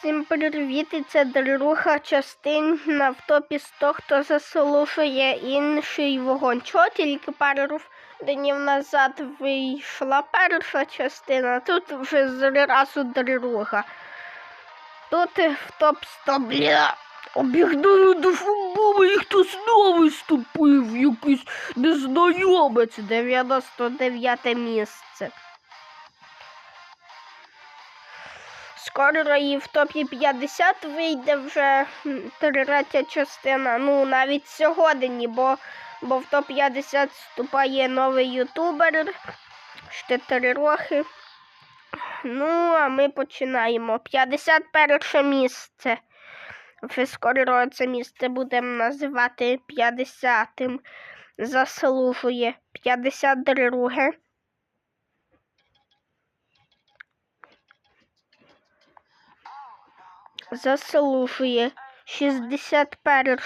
Всім привіт, і це друга частина в топі 100, хто заслушає інший вогонь. Чого тільки пару днів назад вийшла перша частина, тут вже зразу друга. Тут в топ 100, бля. Обігнали до футболу, і хтось новий ступив, якийсь незнайомець, 99 місце. Скоро і в топі 50 вийде вже третя частина. Ну, навіть сьогодні, бо, бо в топ 50 вступає новий ютубер. Ще три роки. Ну, а ми починаємо. 51 місце. Вже скоро це місце будемо називати 50-м. Заслужує 52. Заслужує 61.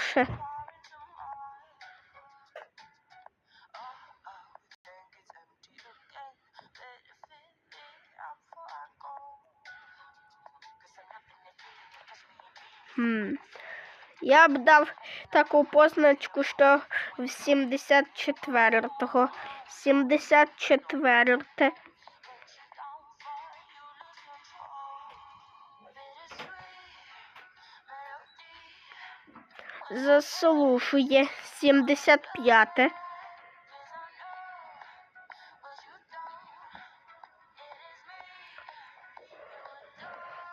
Хм. Я б дав таку позначку, що в 74-го. 74 заслушує 75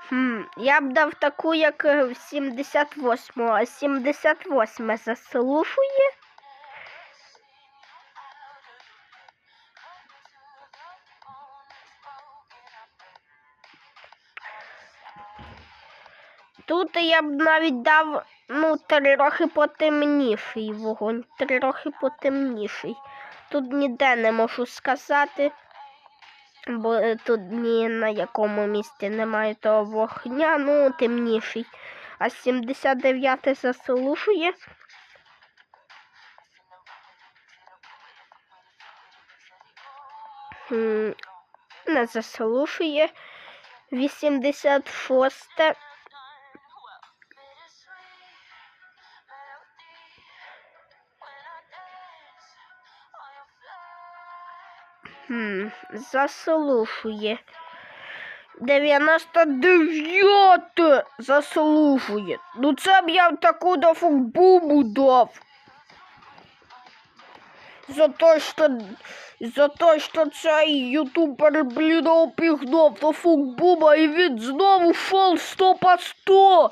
Хм, я б дав таку, як е, в 78, а 78 заслушує. Тут я б навіть дав ну, трохи потемніший вогонь, трохи потемніший. Тут ніде не можу сказати, бо е, тут ні на якому місці немає того вогня, ну темніший. А 79 заслушує. Не заслушує. 86 Хм, заслушує. 99 заслужує. Ну це б я таку до футбулу дав. За те, що, за те, що цей ютубер, блін, опігнав до футбула і він знову шел 100 по 100.